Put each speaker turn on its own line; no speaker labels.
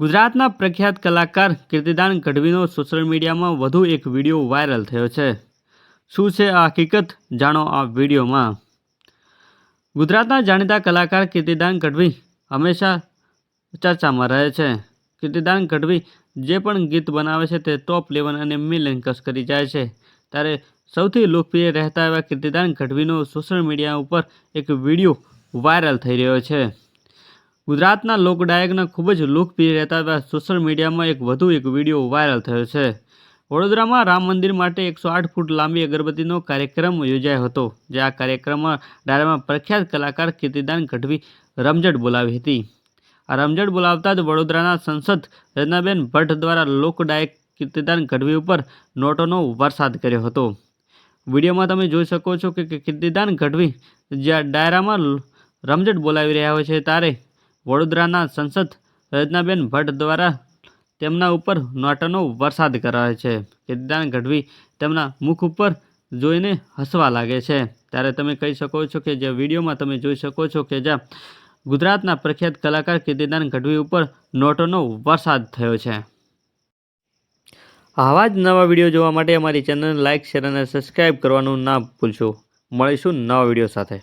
ગુજરાતના પ્રખ્યાત કલાકાર કીર્તિદાન ગઢવીનો સોશિયલ મીડિયામાં વધુ એક વીડિયો વાયરલ થયો છે. શું છે આ હકીકત? જાણો આ વિડીયોમાં ગુજરાતના જાણીતા કલાકાર કીર્તિદાન ગઢવી હંમેશા ચર્ચામાં રહે છે. કીર્તિદાન ગઢવી જે પણ ગીત બનાવે છે તે ટોપ લેવલ અને મિલિયન કસ કરી જાય છે. ત્યારે સૌથી લોકપ્રિય રહેતા એવા કીર્તિદાન ગઢવીનો સોશિયલ મીડિયા ઉપર એક વીડિયો વાયરલ થઈ રહ્યો છે. ગુજરાતના લોકડાયકના ખૂબ જ લોકપ્રિય રહેતા એવા સોશિયલ મીડિયામાં એક વધુ એક વીડિયો વાયરલ થયો છે. વડોદરામાં રામ મંદિર માટે એકસો આઠ ફૂટ લાંબી અગરબત્તીનો કાર્યક્રમ યોજાયો હતો, જે આ કાર્યક્રમમાં ડાયરામાં પ્રખ્યાત કલાકાર કીર્તિદાન ગઢવી રમઝટ બોલાવી હતી. આ રમઝટ બોલાવતા જ વડોદરાના સંસદ રજનાબેન ભટ્ટ દ્વારા લોકડાયક કીર્તિદાન ગઢવી ઉપર નોટોનો વરસાદ કર્યો હતો. વિડીયોમાં તમે જોઈ શકો છો કે કીર્તિદાન ગઢવી જ્યાં ડાયરામાં રમઝટ બોલાવી રહ્યા હોય છે, ત્યારે વડોદરાના સંસદ રચનાબેન ભટ્ટ દ્વારા તેમના ઉપર નોટોનો વરસાદ કરાવે છે. કીર્તિદાન ગઢવી તેમના મુખ ઉપર જોઈને હસવા લાગે છે. ત્યારે તમે કહી શકો છો કે જે વિડીયોમાં તમે જોઈ શકો છો કે જ્યાં ગુજરાતના પ્રખ્યાત કલાકાર કીર્તિદાન ગઢવી ઉપર નોટોનો વરસાદ થયો છે. આવા જ નવા વીડિયો જોવા માટે અમારી ચેનલ લાઇક શેર અને સબસ્ક્રાઈબ કરવાનું ના ભૂલશો. મળીશું નવા વીડિયો સાથે.